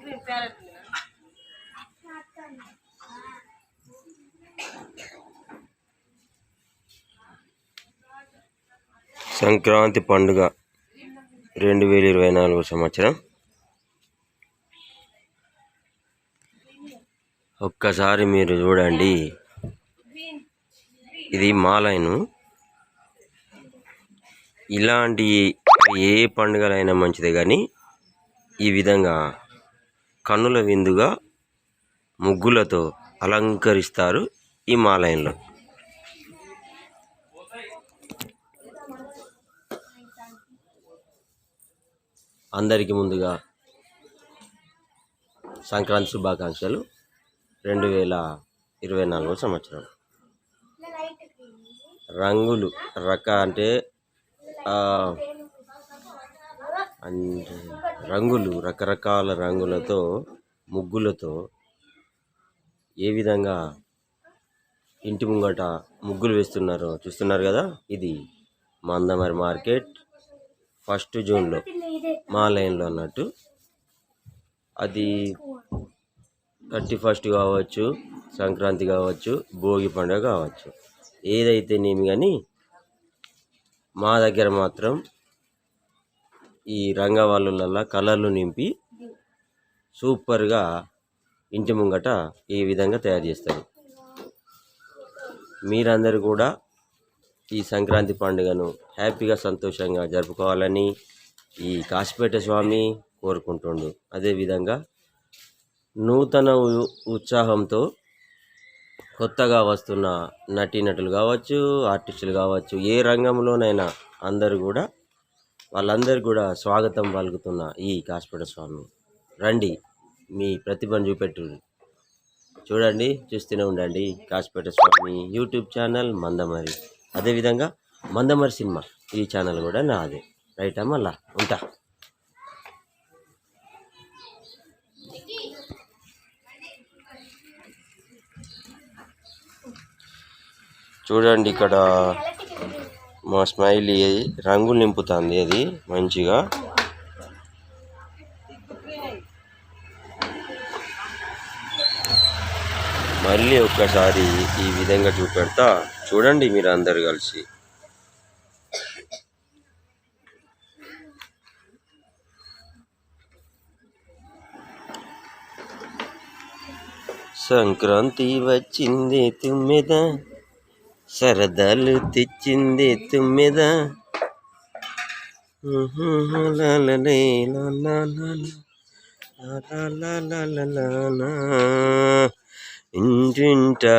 Green parrot Sankranti పండుగ రెండు వేల ఇరవై నాలుగు సంవత్సరం. ఒక్కసారి మీరు చూడండి. ఇది మాలైను ఇలాంటి ఏ పండుగలైనా మంచిదే కానీ ఈ విధంగా కన్నుల విందుగా ముగ్గులతో అలంకరిస్తారు ఈ మాలయంలో అందరికీ ముందుగా సంక్రాంతి శుభాకాంక్షలు. రెండు వేల ఇరవై నాలుగో సంవత్సరం. రంగులు రక అంటే అంటే రంగులు రకరకాల రంగులతో ముగ్గులతో ఏ విధంగా ఇంటి ముంగట ముగ్గులు వేస్తున్నారో చూస్తున్నారు కదా? ఇది మందమరి మార్కెట్ ఫస్ట్ జూన్లో. మా లైన్లో అన్నట్టు. అది థర్టీ ఫస్ట్ కావచ్చు సంక్రాంతి కావచ్చు భోగి పండుగ కావచ్చు. ఏదైతేనేమి కానీ మా దగ్గర మాత్రం ఈ రంగవాళ్ళ కలర్లు నింపి సూపర్గా ఇంటి ముంగట ఈ విధంగా తయారు చేస్తారు. మీరందరూ కూడా ఈ సంక్రాంతి పండుగను హ్యాపీగా సంతోషంగా జరుపుకోవాలని ఈ కాశీపేట స్వామి కోరుకుంటుండు. అదేవిధంగా నూతన ఉ- ఉత్సాహంతో కొత్తగా వస్తున్న నటీనటులు కావచ్చు ఆర్టిస్టులు కావచ్చు ఏ రంగంలోనైనా అందరూ కూడా వాళ్ళందరూ కూడా స్వాగతం పలుకుతున్న ఈ కాశీపేట స్వామి. రండి మీ ప్రతిభను చూపెట్టు చూడండి చూస్తూనే ఉండండి కాశపేట స్వామి యూట్యూబ్ ఛానల్ మందమరి. అదేవిధంగా మందమరి సినిమా ఈ ఛానల్ కూడా నాదే. రైట్ మళ్ళా ఉంటా. చూడండి ఇక్కడ మా స్మైలీ రంగులు నింపుతుంది అది మంచిగా. మళ్ళీ ఒక్కసారి ఈ విధంగా చూపెడతా. చూడండి మీరు అందరు కలిసి. సంక్రాంతి వచ్చింది తుమ్మెద. సరదాలు తెచ్చింది తుమ్మెద ఇంటింటా